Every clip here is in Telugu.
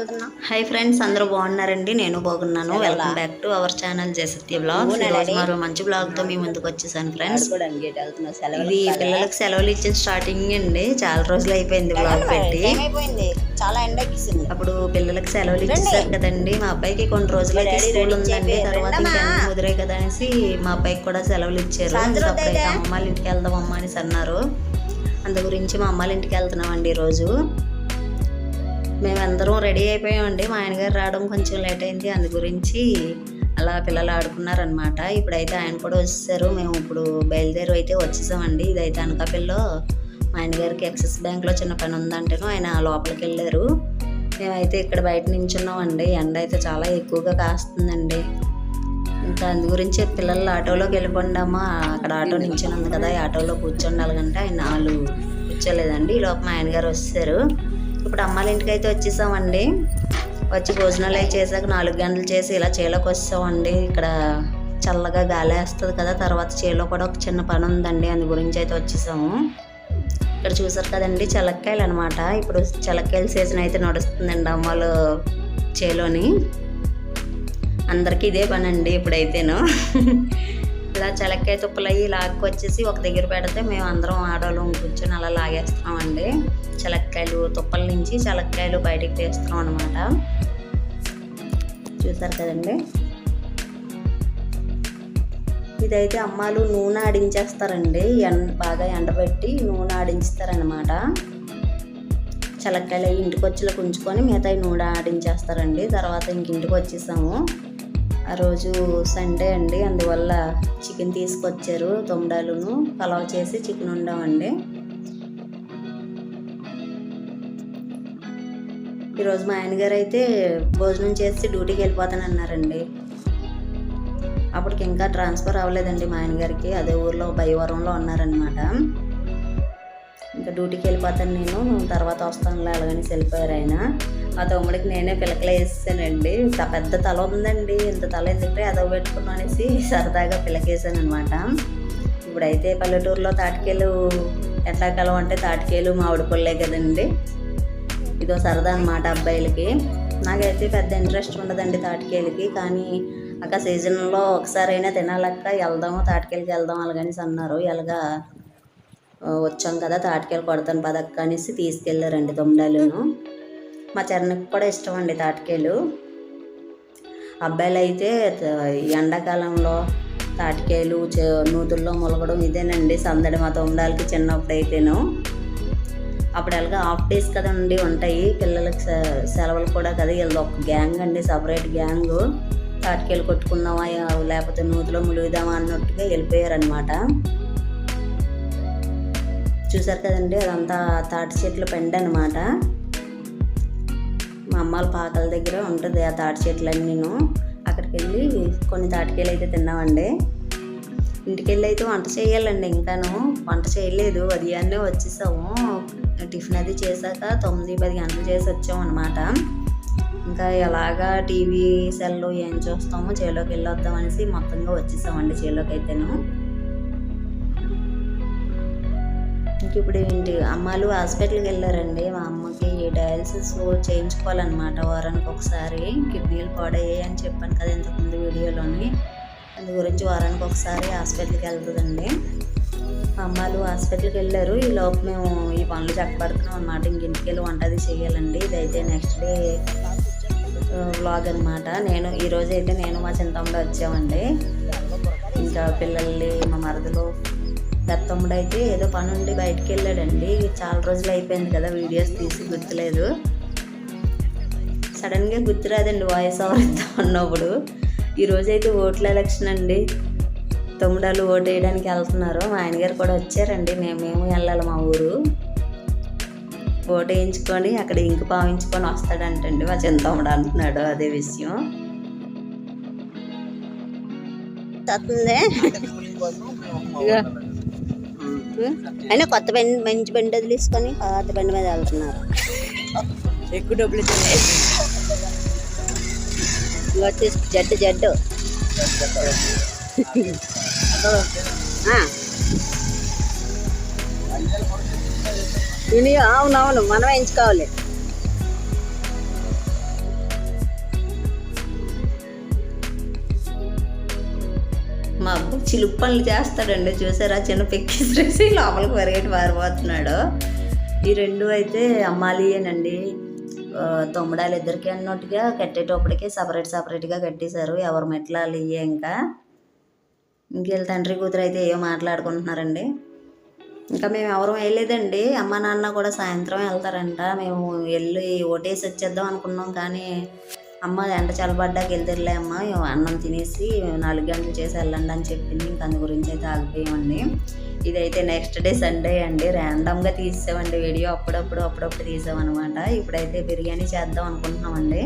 వెళ్తున్నాం హాయ్ ఫ్రెండ్స్ అందరూ బాగున్నారండి. నేను బాగున్నాను? Welcome back to our channel ఈరోజు డాడీ? మరో మంచి బ్లాగ్తో మీ ముందుకు వచ్చేసాను ఫ్రెండ్స్ ఇది పిల్లలకు సెలవులు ఇచ్చిన స్టార్టింగ్ అండి. చాలా రోజులు అయిపోయింది బ్లాగ్ పెట్టి. చాలా ఎండ అప్పుడు పిల్లలకి సెలవులు ఇచ్చేసారు కదండి. మా అబ్బాయికి కొన్ని రోజులు అయితే స్కూల్ ఉందండి. తర్వాత ఇంకా కుదిరాయి కదా అనేసి మా అబ్బాయికి కూడా సెలవులు ఇచ్చారు. సాయంత్రం ఇంకా అప్పుడైతే అవుతాయిగా? అమ్మ వాళ్ళ ఇంటికి వెళ్దాం అమ్మ అనేసి అన్నారు. అందు గురించి మా అమ్మ వాళ్ళ ఇంటికి వెళ్తున్నామండి ఈరోజు. మేమందరం రెడీ అయిపోయామండి. మా ఆయనగారు రావడం కొంచెం లేట్ అయింది. అందు గురించి అలా పిల్లలు ఆడుకున్నారనమాట ఇప్పుడైతే ఆయన కూడా వచ్చేసారు. మేము ఇప్పుడు బయలుదేరి అయితే వచ్చేసామండి. ఇదైతే అనకాపల్లిలో మా ఆయనగారికి యాక్సిస్ బ్యాంక్లో చిన్న పని ఉందంటేను ఆయన లోపలికి వెళ్ళారు. మేమైతే ఇక్కడ బయట నించున్నామండి. ఎండ అయితే చాలా ఎక్కువగా కాస్తుందండి. ఇంకా అందు గురించి పిల్లలు ఆటోలోకి వెళ్ళిపోండమ్మా. అక్కడ ఆటో నించుని ఉంది కదా ఈ ఆటోలో కూర్చోండాలంటే ఆయన వాళ్ళు కూర్చోలేదండి. ఈ లోపల మా ఆయనగారు వస్తారు ఇప్పుడు అమ్మాళ్ళ ఇంటికి అయితే వచ్చేసామండి. వచ్చి భోజనాలు అవి చేసాక నాలుగు గంటలు చేసి ఇలా చేలోకి వచ్చామండి ఇక్కడ చల్లగా గాలి వేస్తుంది కదా తర్వాత చేలో కూడా ఒక చిన్న పని ఉందండి అందు గురించి అయితే వచ్చేసాము. ఇక్కడ చూసారు కదండి చెలక్కాయలు అనమాట ఇప్పుడు చెలక్కాయల సీజన్ అయితే నడుస్తుందండి అమ్మలు చేలోని. అందరికీ ఇదే పని అండి ఇప్పుడైతేను. ఇలా చెలక్కాయ తుప్పలు అయ్యి లాక్కొచ్చేసి ఒక దగ్గర పెడితే మేము అందరం ఆడవాళ్ళం కూర్చొని అలా లాగేస్తున్నామండి చెలక్కాయలు తుప్పల నుంచి చెలక్కాయలు బయటికి తీస్తున్నాం అనమాట చూసారు కదండి? ఇదైతే అమ్మాలు నూనె ఆడించేస్తారండి. ఎండ బాగా ఎండబెట్టి నూనె ఆడించుతారనమాట చలక్కాయలు అవి ఇంటికి వచ్చేలా ఉంచుకొని మిగతా నూనె ఆడించేస్తారండి. తర్వాత ఇంక ఇంటికి వచ్చేసాము ఆ రోజు సండే అండి. అందువల్ల చికెన్ తీసుకొచ్చారు తొమ్మిడాలును పలావ్ చేసి చికెన్ వండామండి. ఈరోజు మా ఆయనగారు అయితే భోజనం చేసి డ్యూటీకి వెళ్ళిపోతానన్నారండి. అప్పటికి ఇంకా ట్రాన్స్ఫర్ అవ్వలేదండి మా ఆయనగారికి. అదే ఊర్లో భయవరంలో ఉన్నారనమాట ఇంకా డ్యూటీకి వెళ్ళిపోతాను నేను. తర్వాత వస్తాను అలాగని వెళ్ళిపోయారు ఆయన. మా తమ్ముడికి నేనే పిలకలు వేసానండి పెద్ద తల ఉందండి. ఇంత తల ఎందుకంటే అదో పెట్టుకున్నాం అనేసి సరదాగా పిలకేసాను అనమాట ఇప్పుడైతే పల్లెటూరులో తాటికేలు ఎండాకాలం అంటే తాటికేలు మామిడి పళ్ళే కదండి. ఇదో సరదా అనమాట అబ్బాయిలకి. నాకైతే పెద్ద ఇంట్రెస్ట్ ఉండదండి తాటికేలకి. కానీ అక్క సీజన్లో ఒకసారైనా తినాలక్క వెళ్దాము తాటికేలకి వెళ్దాం అలాగనేసి అన్నారు. ఎలాగా? వచ్చాం కదా తాటికేలు కొడతాను పదక్క అనేసి తీసుకెళ్ళారండి దొమ్మడాలను మా చరణకు కూడా ఇష్టం అండి తాటికాయలు. అబ్బాయిలు అయితే ఎండాకాలంలో తాటికాయలు చే- నూతుల్లో మొలగడం ఇదేనండి సందడి మా తొమ్మిడాలకి చిన్నప్పుడు అయితేను అప్పుడు ఎలాగా హాఫ్ డేస్ కదండి ఉంటాయి పిల్లలకి సె- సెలవులు కూడా కదా వీళ్ళది ఒక గ్యాంగ్ అండి సపరేట్ గ్యాంగ్. తాటికాయలు కొట్టుకుందామా లేకపోతే నూతిలో ములుగుదామా అన్నట్టుగా వెళ్ళిపోయారనమాట చూసారు కదండి అదంతా తాటి చెట్ల పెండ అనమాట అమ్మాల పాకల దగ్గర ఉంటుంది ఆ తాటి చెట్లన్నీను. అక్కడికి వెళ్ళి కొన్ని తాటికాయలు అయితే తిన్నామండి. ఇంటికి వెళ్ళి అయితే వంట చేయాలండి ఇంకాను. వంట చేయలేదు ఉదయాన్నే వచ్చేసాము. టిఫిన్ అది చేశాక తొమ్మిది పది గంటలు చేసి వచ్చాము అనమాట ఇంకా ఎలాగా టీవీ సెల్ ఏం చూస్తామో చేలోకి వెళ్ళొద్దాం అనేసి మొత్తంగా వచ్చేసామండి చేలోకి అయితేను ఇంక ఇప్పుడు ఏంటి అమ్మాలు హాస్పిటల్కి వెళ్ళారండి. మా అమ్మకి డయాలసిస్ చేయించుకోవాలన్నమాట. వారానికి ఒకసారి కిడ్నీలు పాడయ్యాయి అని చెప్పాను కదా ఇంతకుముందు వీడియోలోని. అందు గురించి వారానికి ఒకసారి హాస్పిటల్కి వెళ్తుందండి. మా అమ్మాలు హాస్పిటల్కి వెళ్ళారు. ఈ లోపు మేము ఈ పనులు చక్కబడుతున్నాం అనమాట ఇంక ఇంటికి వెళ్ళి వంట అది చేయాలండి. ఇదైతే నెక్స్ట్ డే వ్లాగ్ అనమాట నేను ఈరోజు అయితే నేను మా చింతమ్మ వచ్చామండి. ఇంకా పిల్లల్ని మా మరదలు దత్తమ్ముడు అయితే ఏదో పని ఉండి బయటికి వెళ్ళాడండి చాలా రోజులు అయిపోయింది కదా వీడియోస్ తీసి గుర్తులేదు. సడన్గా గుర్తురాదండి వాయిస్ ఓవర్ ఇద్దాం అన్నప్పుడు ఈరోజు అయితే ఓట్ల ఎలక్షన్ అండి. తమ్ముడాలు ఓటు వేయడానికి వెళ్తున్నారు. మా ఆయనగారు కూడా వచ్చారండి. మేము మేము వెళ్ళాలి మా ఊరు. ఓటు వేయించుకొని అక్కడ ఇంకు పావించుకొని వస్తాడంటండి మా చింతమ్ముడు అంటున్నాడు అదే విషయం. వస్తుంది. అయినా కొత్త బండి మంచి బండి వదిలేసుకొని పాత బండి మీద వెళ్తున్నారు. ఎక్కువ డబ్బులు వచ్చేసి జడ్డు జడ్డు. అవునవును మనం ఎంచుకోవాలి మా అబ్బాయి చిలుపు పనులు చేస్తాడండి. చూసారా? చిన్న పెక్కిసి లోపలికి పరిగెట్టి పారిపోతున్నాడు. ఈ రెండు అయితే అమ్మాలియేనండి ఆ, ఇద్దరికి అన్నట్టుగా కట్టేటప్పటికి సపరేట్ సపరేట్గా కట్టేశారు. ఎవరు మెట్లాలు ఇయ్యే ఇంకా. ఇంకెళ్ళి తండ్రి కూతురు అయితే ఏమో మాట్లాడుకుంటున్నారండి? ఇంకా మేము ఎవరూ వెళ్ళేదండి అమ్మ నాన్న కూడా సాయంత్రం వెళ్తారంట. మేము వెళ్ళి ఓటేసి వచ్చేద్దాం అనుకున్నాం కానీ అమ్మ ఎండ చల్లబడ్డాక వెళ్తారులే అమ్మ అన్నం తినేసి నాలుగు గంటలు చేసి వెళ్ళండి అని చెప్పింది. ఇంక అందు గురించి అయితే ఆగిపోయామండి. ఇదైతే నెక్స్ట్ డే సండే అండి. ర్యాండమ్గా తీసామండి వీడియో అప్పుడప్పుడు అప్పుడప్పుడు తీసామన్నమాట. ఇప్పుడైతే బిర్యానీ చేద్దాం అనుకుంటున్నామండి.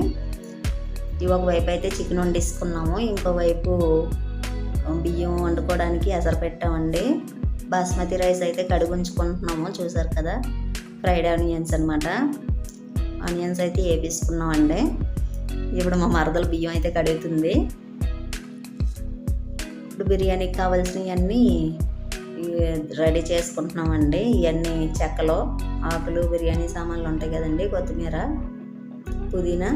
ఇవి ఒకవైపు అయితే చికెన్ వండిసుకున్నాము. ఇంకోవైపు బియ్యం వండుకోవడానికి ఎసరు పెట్టామండి. బాస్మతి రైస్ అయితే కడుగుంచుకుంటున్నాము చూసారు కదా ఫ్రైడ్ ఆనియన్స్ అనమాట ఆనియన్స్ అయితే వేపిసుకున్నామండి. ఇప్పుడు మా మరదలు బియ్యం అయితే కడుగుతుంది. ఇప్పుడు బిర్యానీకి కావాల్సినవన్నీ రెడీ చేసుకుంటున్నామండి. ఇవన్నీ చెక్కలో ఆకులు బిర్యానీ సామాన్లు ఉంటాయి కదండి కొత్తిమీర పుదీనా.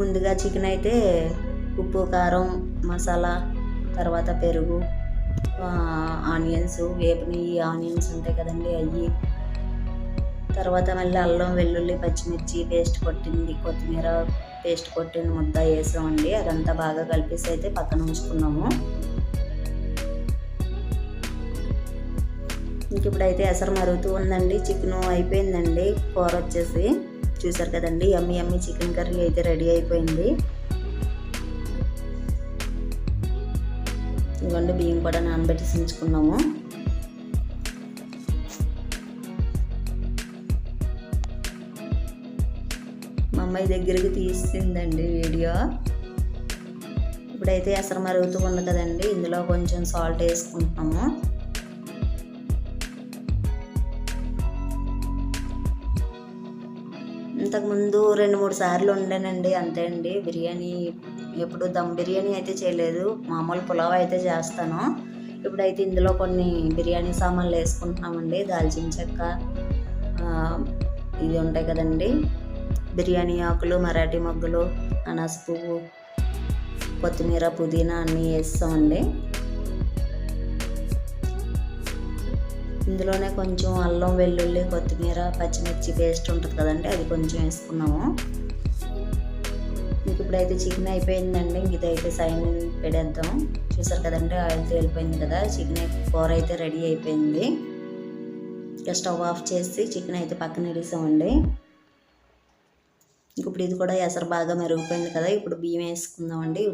ముందుగా చికెన్ అయితే ఉప్పు కారం మసాలా తర్వాత పెరుగు ఆనియన్స్ వేపిని ఆనియన్స్ ఉంటాయి కదండి అవి తర్వాత మళ్ళీ అల్లం వెల్లుల్లి పచ్చిమిర్చి పేస్ట్ కొట్టింది. కొత్తిమీర పేస్ట్ కొట్టిన ముద్ద వేసామండి. అదంతా బాగా కలిపేసి అయితే పక్కన ఉంచుకున్నాము. ఇంక ఇప్పుడైతే ఎసరు మరుగుతూ ఉందండి. చికెన్ అయిపోయిందండి. కూర వచ్చేసి చూసారు కదండి. ఎమ్మి ఎమ్మి చికెన్ కర్రీ అయితే రెడీ అయిపోయింది. ఇదిగోండి బియ్యం కూడా నానబెట్టి ఉంచుకున్నాము. అమ్మాయి దగ్గరికి తీసిందండి వీడియో. ఇప్పుడైతే ఎసరు మరుగుతూ ఉంది కదండి ఇందులో కొంచెం సాల్ట్ వేసుకుంటున్నాము. ఇంతకుముందు రెండు మూడు సార్లు వండానండి అంతే అండి. బిర్యానీ ఎప్పుడు దమ్ బిర్యానీ అయితే చేయలేదు మామూలు పులావ్ అయితే చేస్తాను. ఇప్పుడైతే ఇందులో కొన్ని బిర్యానీ సామాన్లు వేసుకుంటున్నామండి దాల్చిన చెక్క ఇవి ఉంటాయి కదండి. బిర్యానీ ఆకులు మరాఠీ మొగ్గలు అనాస పువ్వు కొత్తిమీర పుదీనా అన్నీ వేస్తామండి. ఇందులోనే కొంచెం అల్లం వెల్లుల్లి కొత్తిమీర పచ్చిమిర్చి పేస్ట్ ఉంటుంది కదండి అది కొంచెం వేసుకున్నాము. ఇంక ఇప్పుడైతే చికెన్ అయిపోయిందండి ఇంక ఇదైతే సైన్ పెడేద్దాం చూసారు కదండి ఆయిల్ తేలిపోయింది కదా చికెన్ కూర అయితే రెడీ అయిపోయింది. ఇక స్టవ్ ఆఫ్ చేసి చికెన్ అయితే పక్కన వేసామండి ఇప్పుడు ఇది కూడా ఎసరు బాగా మెరుగుపోయింది కదా ఇప్పుడు బియ్యం వేసుకుందామండి.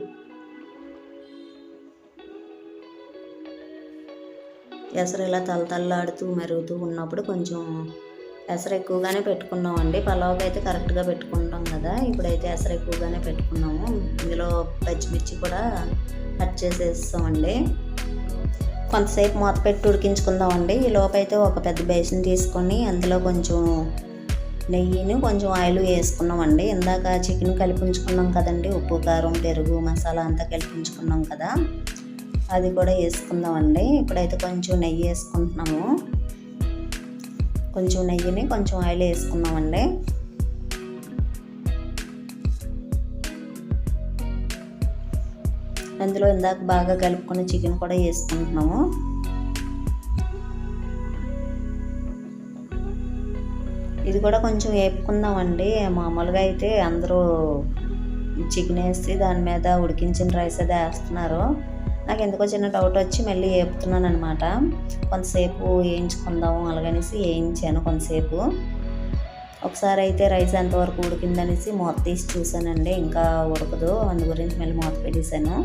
ఎసరు ఇలా తలతల్లాడుతూ మెరుగుతూ ఉన్నప్పుడు కొంచెం ఎసరు ఎక్కువగానే పెట్టుకున్నామండి. పలావ్కి అయితే కరెక్ట్గా పెట్టుకుంటాం కదా ఇప్పుడైతే ఎసరు ఎక్కువగానే పెట్టుకున్నాము. ఇందులో పచ్చిమిర్చి కూడా కట్ చేసేస్తామండి. కొంతసేపు మూత పెట్టి ఉడికించుకుందామండి. ఈ లోపైతే ఒక పెద్ద బేసిన్ తీసుకొని అందులో కొంచెం నెయ్యిని కొంచెం ఆయిల్ వేసుకున్నామండి. ఇందాక చికెన్ కలిపించుకున్నాం కదండి. ఉప్పు కారం పెరుగు మసాలా అంతా కలిపించుకున్నాం కదా. అది కూడా వేసుకుందామండి. ఇప్పుడైతే కొంచెం నెయ్యి వేసుకుంటున్నాము. కొంచెం నెయ్యిని కొంచెం ఆయిల్ వేసుకున్నామండి అందులో ఇందాక బాగా కలుపుకున్న చికెన్ కూడా వేసుకుంటున్నాము. ఇది కూడా కొంచెం వేపుకుందామండి. మామూలుగా అయితే అందరూ చికెన్ వేసి దాని మీద ఉడికించిన రైస్ అది వేస్తున్నారు. నాకు ఎందుకో చిన్న డౌట్ వచ్చి మళ్ళీ వేపుతున్నాను అనమాట కొంతసేపు వేయించుకుందాము అలాగనేసి వేయించాను కొంతసేపు. ఒకసారి అయితే రైస్ ఎంతవరకు ఉడికిందనేసి మూత తీసి చూసానండి ఇంకా ఉడకదు. అందు గురించి మళ్ళీ మూత పెట్టేశాను.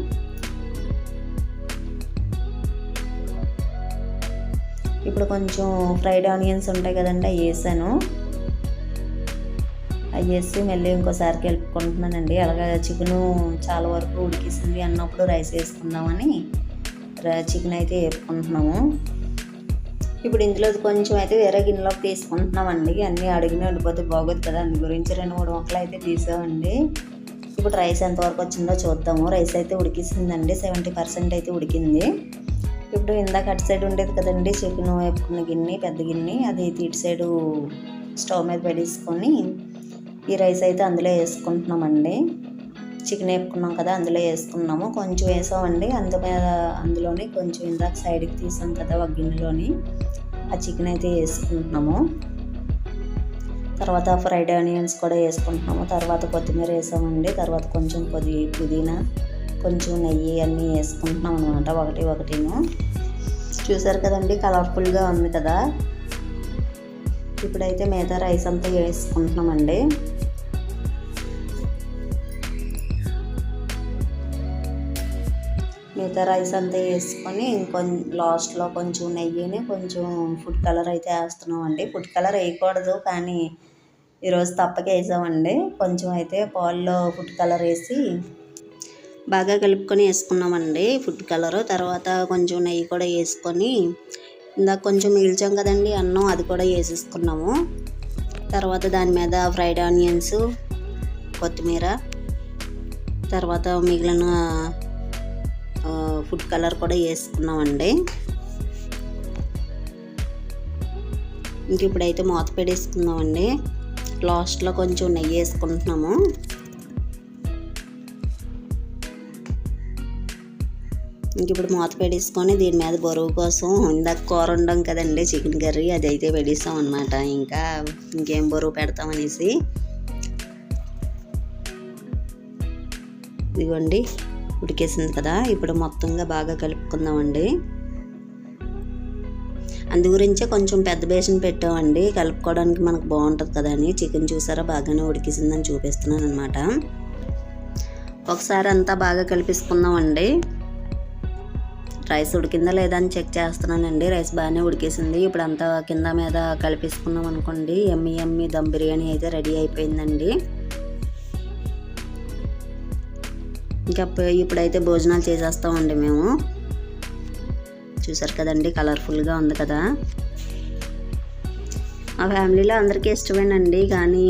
ఇప్పుడు కొంచెం ఫ్రైడ్ ఆనియన్స్ ఉంటాయి కదండి వేసాను. అవి వేసి మళ్ళీ ఇంకోసారి కలుపుకుంటున్నానండి అలాగా చికెను చాలా వరకు ఉడికిస్తుంది అన్నప్పుడు రైస్ వేసుకుందామని చికెన్ అయితే వేపుకుంటున్నాము. ఇప్పుడు ఇందులో కొంచెం అయితే వేరే గిన్నెలోకి తీసుకుంటున్నామండి. అన్నీ అడిగిన ఉండిపోతే బాగోదు కదా. అందు గురించి రెండు మూడు మొక్కలు అయితే తీసామండి. ఇప్పుడు రైస్ ఎంతవరకు వచ్చిందో చూద్దాము. రైస్ అయితే ఉడికిసిందండి. సెవెంటీ పర్సెంట్ అయితే ఉడికింది. ఇప్పుడు ఇందాక అటు సైడ్ ఉండేది కదండి. చికెన్ వేపుకున్న గిన్నె పెద్ద గిన్నె. అది ఇటు సైడు స్టవ్ మీద పెట్టేసుకొని ఈ రైస్ అయితే అందులో వేసుకుంటున్నామండి. చికెన్ వేపుకున్నాం కదా అందులో వేసుకున్నాము. కొంచెం వేసామండి. అందు మీద అందులోని కొంచెం ఇందాక సైడ్కి తీసాం కదా ఒక గిన్నెలోని. ఆ చికెన్ అయితే వేసుకుంటున్నాము. తర్వాత ఫ్రైడ్ ఆనియన్స్ కూడా వేసుకుంటున్నాము. తర్వాత కొత్తిమీర వేసామండి. తర్వాత కొంచెం కొద్ది పుదీనా కొంచెం నెయ్యి అన్నీ వేసుకుంటున్నాం అనమాట ఒకటి ఒకటిను. చూసారు కదండి కలర్ఫుల్గా ఉంది కదా. ఇప్పుడైతే మిగతా రైస్ అంతా వేసుకుంటున్నామండి. మిగతా రైస్ అంతా వేసుకొని ఇంకొంచెం లాస్ట్లో కొంచెం నెయ్యిని కొంచెం ఫుడ్ కలర్ అయితే వేస్తున్నామండి. ఫుడ్ కలర్ వేయకూడదు కానీ ఈరోజు తప్పక వేసామండి. కొంచెం అయితే పాల్లో ఫుడ్ కలర్ వేసి బాగా కలుపుకొని వేసుకున్నామండి ఫుడ్ కలర్. తర్వాత కొంచెం నెయ్యి కూడా వేసుకొని ఇందాక కొంచెం మిగిల్చాం కదండి అన్నం అది కూడా వేసేసుకున్నాము. తర్వాత దాని మీద ఫ్రైడ్ ఆనియన్స్ కొత్తిమీర తర్వాత మిగిలిన ఫుడ్ కలర్ కూడా వేసుకున్నామండి. ఇంక ఇప్పుడైతే మూత పెట్టేసుకుందామండి. లాస్ట్లో కొంచెం నెయ్యి వేసుకుంటున్నాము. ఇంక ఇప్పుడు మూత పెట్టేసుకొని దీని మీద బరువు కోసం ఇందాక కూర ఉండం కదండి చికెన్ కర్రీ అది అయితే పెట్టేస్తాం అనమాట ఇంకా ఇంకేం బరువు పెడతామనేసి ఇదిగోండి. ఉడికేసింది కదా ఇప్పుడు మొత్తంగా బాగా కలుపుకుందామండి. అందు గురించే కొంచెం పెద్ద బేషన్ పెట్టామండి. కలుపుకోవడానికి మనకు బాగుంటుంది కదా అని. చికెన్ చూసారా బాగానే ఉడికేసిందని చూపిస్తున్నాను అనమాట ఒకసారి అంతా బాగా కలిపేసుకుందామండి. రైస్ ఉడికిందా లేదా అని చెక్ చేస్తున్నానండి. రైస్ బాగానే ఉడికేసింది. ఇప్పుడు అంతా కింద మీద కలిపేసుకున్నాం అనుకోండి. ఎమ్మి ఎమ్మి దమ్ బిర్యానీ అయితే రెడీ అయిపోయిందండి. ఇంకా ఇప్పుడైతే భోజనాలు చేసేస్తామండి మేము. చూసారు కదండి కలర్ఫుల్గా ఉంది కదా. మా ఫ్యామిలీలో అందరికీ ఇష్టమేనండి కానీ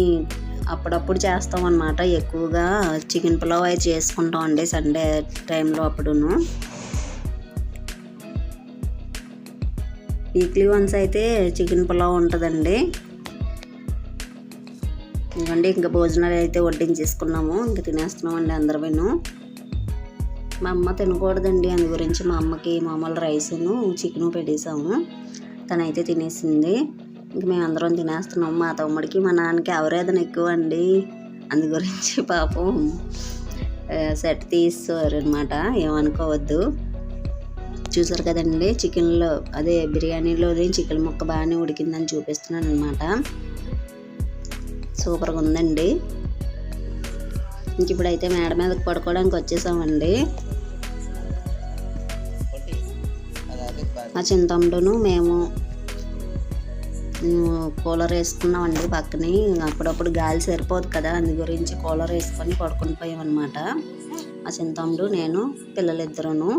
అప్పుడప్పుడు చేస్తాం అనమాట ఎక్కువగా చికెన్ పులావ్ అయితే చేసుకుంటాం అండి సండే టైంలో అప్పుడును. వీక్లీ వన్స్ అయితే చికెన్ పులావ్ ఉంటుందండి. ఇంకండి ఇంకా భోజనాలు అయితే వడ్డించేసుకున్నాము ఇంకా తినేస్తున్నామండి అందరమేను. మా అమ్మ తినకూడదండి. అందు గురించి మా అమ్మకి మామూలు రైసును చికెను పెట్టేసాము తనైతే తినేసింది. ఇంక మేము అందరం తినేస్తున్నాము మా తమ్ముడికి మా నాన్నకి అవరేదన ఎక్కువ అండి అందు గురించి పాపం సెట్ తీస్తారు ఏమనుకోవద్దు. చూసారు కదండి చికెన్లో అదే బిర్యానీలో చికెన్ ముక్క బాగానే ఉడికిందని చూపిస్తున్నాను అనమాట సూపర్గా ఉందండి ఇంక ఇప్పుడైతే మేడ మీదకి పడుకోవడానికి వచ్చేసామండి. మా చింతమ్ముడును మేము కూలర్ వేసుకున్నామండి పక్కనే. అప్పుడప్పుడు గాలి సరిపోదు కదా అందు గురించి కూలర్ వేసుకొని పడుకుని పోయామన్నమాట. మా చింతమ్ముడు నేను పిల్లలిద్దరును.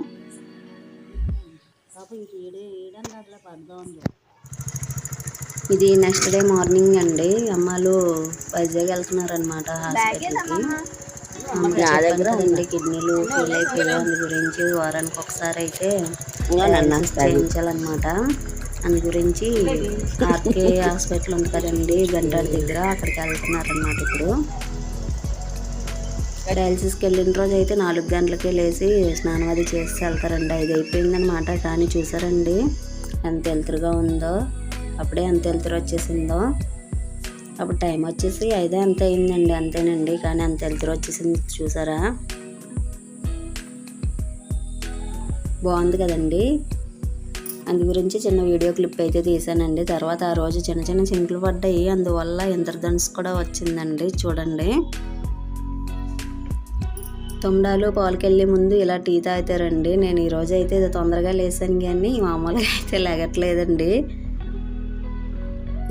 ఇది నెక్స్ట్ డే మార్నింగ్ అండి. అమ్మాలు వైజాగ్ వెళ్తున్నారనమాట హాస్పిటల్కి. కదండి కిడ్నీలు ఫెయిల్ అయిపోయాయి. అందు గురించి వారానికి ఒకసారి అయితే చేయించాలన్నమాట. అందు గురించి ఆర్కే హాస్పిటల్ ఉంది కదండి గంటాడి దగ్గర అక్కడికి వెళ్తున్నారనమాట ఇప్పుడు. డయాలసిస్కి వెళ్ళిన రోజు అయితే నాలుగు గంటలకే లేచి స్నానం అది చేసి వెళ్తారండి. ఐదు అయిపోయిందనమాట కానీ చూసారండి ఎంత వెలుతురుగా ఉందో. అప్పుడే ఎంత వెలుతురు వచ్చేసిందో. అప్పుడు టైం వచ్చేసి ఐదే అంత అయిందండి అంతేనండి. కానీ అంత వెలుతురు వచ్చేసింది చూసారా? బాగుంది కదండి. అందు గురించి చిన్న వీడియో క్లిప్ అయితే తీసానండి. తర్వాత ఆ రోజు చిన్న చిన్న చింకులు పడ్డాయి. అందువల్ల ఇంద్రధనుసు కూడా వచ్చిందండి. చూడండి. తొమ్మిడాలు పాలకెళ్ళే ముందు ఇలా టీ తాగుతారండి. నేను ఈరోజు అయితే అయితే తొందరగా లేసాను కానీ మామూలుగా అయితే లేగట్లేదండి.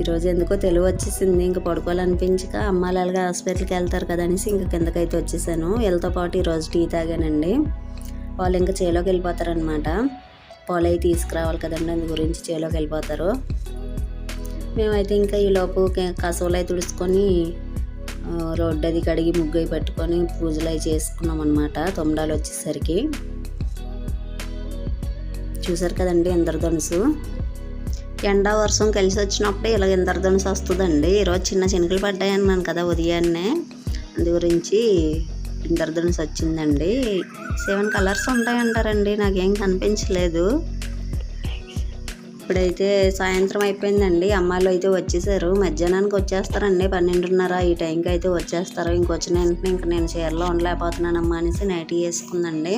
ఈరోజు ఎందుకో తెలివి వచ్చేసింది. ఇంకా పడుకోవాలనిపించక అమ్మాయిలు అలాగా హాస్పిటల్కి వెళ్తారు కదా అనేసి ఇంకా కిందకైతే వచ్చేసాను. వీళ్ళతో పాటు ఈరోజు టీ తాగానండి. వాళ్ళు ఇంకా చేలోకి వెళ్ళిపోతారనమాట పాలు అవి తీసుకురావాలి కదండి అందు గురించి చేలోకి వెళ్ళిపోతారు. మేమైతే ఇంకా ఈలోపు కసవులు అయితే తుడుచుకొని రోడ్డు అది కడిగి ముగ్గు అవి పెట్టుకొని పూజలు అవి చేసుకున్నాం అనమాట తొమ్మిడాలు వచ్చేసరికి. చూసారు కదండి ఇంద్రధనుసు ఎండ వర్షం కలిసి వచ్చినప్పుడే ఇలా ఇంద్రధనుసు వస్తుందండి. ఈరోజు చిన్న చినుకులు పడ్డాయన్నాను కదా ఉదయాన్నే. అందు గురించి ఇంద్రధనుసు వచ్చిందండి. సెవెన్ కలర్స్ ఉంటాయంటారండి. నాకేం కనిపించలేదు. ఇప్పుడైతే సాయంత్రం అయిపోయిందండి. అమ్మాయిలు అయితే వచ్చేసారు. మధ్యాహ్నానికి వచ్చేస్తారండి. పన్నెండున్నర ఈ టైంకి అయితే వచ్చేస్తారు. ఇంకొచ్చిన వెంటనే ఇంక నేను చీరలో ఉండలేకపోతున్నానమ్మా అనేసి నైట్ వేసుకుందండి.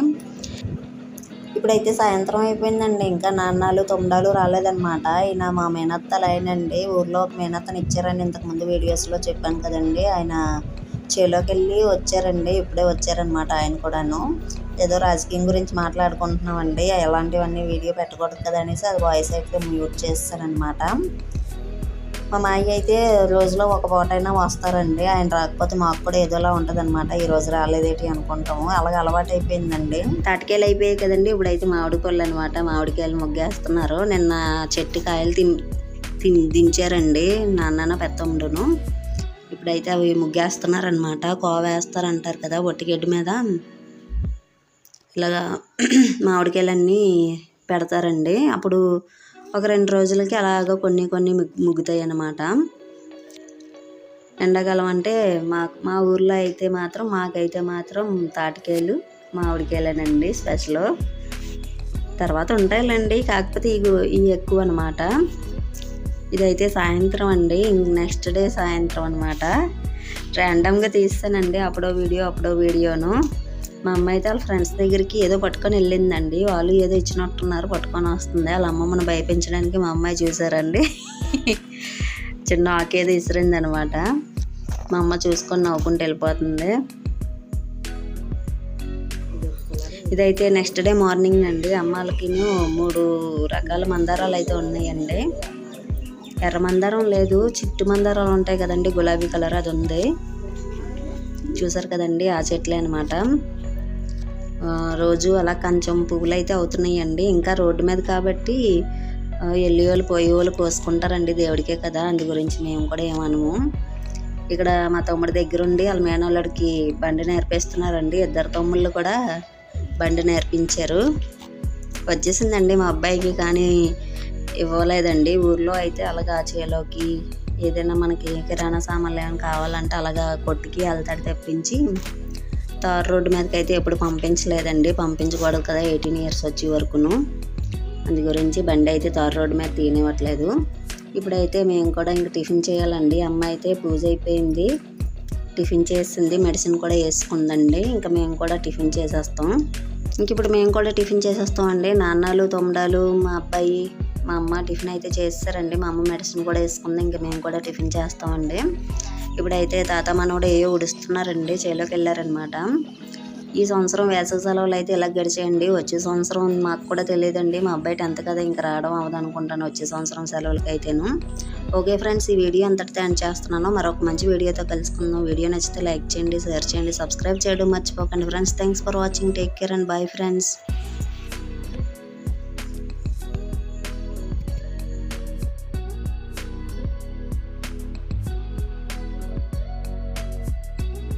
ఇప్పుడైతే సాయంత్రం అయిపోయిందండి. ఇంకా నాన్నాలు తొమ్మిడాలు రాలేదన్నమాట. ఈయన మా మేనత్తలు ఆయనండి ఊర్లో ఒక మేనత్తని ఇచ్చారని ఇంతకుముందు వీడియోస్లో చెప్పాను కదండి. ఆయన చేలోకి వెళ్ళి వచ్చారండి. ఇప్పుడే వచ్చారనమాట ఆయన కూడాను. ఏదో రాజకీయం గురించి మాట్లాడుకుంటున్నామండి. ఎలాంటివన్నీ వీడియో పెట్టకూడదు కదా అనేసి అది వాయిస్ అయితే మ్యూట్ చేస్తారనమాట మా మాయ అయితే రోజులో ఒక పూట అయినా వస్తారండి. ఆయన రాకపోతే మాకు కూడా ఏదోలా ఉంటుంది అనమాట ఈ రోజు రాలేదేటి అనుకుంటాము. అలాగే అలవాటు అయిపోయిందండి. తాటికాయలు అయిపోయాయి కదండి. ఇప్పుడైతే మామిడి పళ్ళు అనమాట మామిడికాయలు ముగ్గేస్తున్నారు. నిన్న చెట్టు కాయలు తిన్ తిన్ దించారండి. నాన్న పెద్దమ్ముడును ఇప్పుడైతే అవి ముగ్గేస్తున్నారనమాట కోవ వేస్తారంటారు కదా ఒట్టిగడ్డి మీద. ఇలాగా మామిడికాయలన్నీ పెడతారండి. అప్పుడు ఒక రెండు రోజులకి అలాగ కొన్ని కొన్ని ముగ్గుతాయి అన్నమాట. ఎండాకాలం అంటే మా మా ఊర్లో అయితే మాత్రం మాకైతే మాత్రం తాటికాయలు మామిడికాయలేనండి స్పెషల్. తర్వాత ఉంటాయిలేండి కాకపోతే ఇవి ఇవి ఎక్కువ అనమాట ఇదైతే సాయంత్రం అండి నెక్స్ట్ డే సాయంత్రం అనమాట ర్యాండమ్గా తీస్తానండి అప్పుడో వీడియో అప్పుడో వీడియోను. మా అమ్మ అయితే వాళ్ళ ఫ్రెండ్స్ దగ్గరికి ఏదో పట్టుకొని వెళ్ళిందండి. వాళ్ళు ఏదో ఇచ్చినట్టున్నారు పట్టుకొని వస్తుంది. వాళ్ళ అమ్మమ్మని భయపించడానికి మా అమ్మాయి చూసారండి చిన్న ఆకేదో ఇసిరింది అనమాట మా అమ్మ చూసుకొని నవ్వుకుంటూ వెళ్ళిపోతుంది. ఇదైతే నెక్స్ట్ డే మార్నింగ్ అండి. అమ్మాలకి మూడు రకాల మందారాలు అయితే ఉన్నాయండి. ఎర్ర మందారం లేదు చిట్టు మందారాలు ఉంటాయి కదండి గులాబీ కలర్ అది ఉంది. చూసారు కదండి ఆ చెట్లే అనమాట రోజు అలా కంచం పువ్వులు అయితే అవుతున్నాయండి. ఇంకా రోడ్డు మీద కాబట్టి ఆ, వాళ్ళు పోయే వాళ్ళు కోసుకుంటారండి దేవుడికే కదా. అందు గురించి మేము కూడా ఏమనము. ఇక్కడ మా తమ్ముడి దగ్గర ఉండి వాళ్ళ మేనవాళ్ళకి బండి నేర్పిస్తున్నారండి. ఇద్దరు తమ్ముళ్ళు కూడా బండి నేర్పించారు. వచ్చేసిందండి మా అబ్బాయికి కానీ ఇవ్వలేదండి. ఊర్లో అయితే అలాగా చేలోకి ఏదైనా మనకి కిరాణా సామాన్లు ఏమైనా కావాలంటే అలాగా కొట్టుకి వెళ్తాడు తెప్పించి తార్ రోడ్డు మీదకి అయితే ఎప్పుడు పంపించలేదండి. పంపించకూడదు కదా ఎయిటీన్ ఇయర్స్ వచ్చే వరకును. అందు గురించి బండి అయితే తార్ రోడ్డు మీద తీనివ్వట్లేదు ఇప్పుడైతే మేము కూడా ఇంక టిఫిన్ చేయాలండి. అమ్మ అయితే పూజ అయిపోయింది. టిఫిన్ చేసింది మెడిసిన్ కూడా వేసుకుందండి. ఇంకా మేము కూడా టిఫిన్ చేసేస్తాం. ఇంక ఇప్పుడు మేము కూడా టిఫిన్ చేసేస్తాం అండి నాన్నలు తొమ్మిడాలు మా అబ్బాయి మా అమ్మ టిఫిన్ అయితే చేస్తారండి. మా అమ్మ మెడిసిన్ కూడా వేసుకుంది. ఇంకా మేము కూడా టిఫిన్ చేస్తామండి. ఇప్పుడైతే తాత మనోడు ఏ ఉడుస్తున్నారండి చేలోకి వెళ్ళారనమాట ఈ సంవత్సరం వేసవి సెలవులు అయితే ఇలా గడిచేయండి. వచ్చే సంవత్సరం మాకు కూడా తెలియదండి. మా అబ్బాయి టెన్త్ కదా ఇంకా రావడం అవ్వదు అనుకుంటాను వచ్చే సంవత్సరం సెలవులకి అయితేను ఓకే ఫ్రెండ్స్ ఈ వీడియో అంతటితో ఎండ్ చేస్తున్నాను మరొక మంచి వీడియోతో కలుసుకుందాం. వీడియో నచ్చితే లైక్ చేయండి షేర్ చేయండి సబ్స్క్రైబ్ చేయడం మర్చిపోకండి friends. Thanks for watching. Take care and bye friends.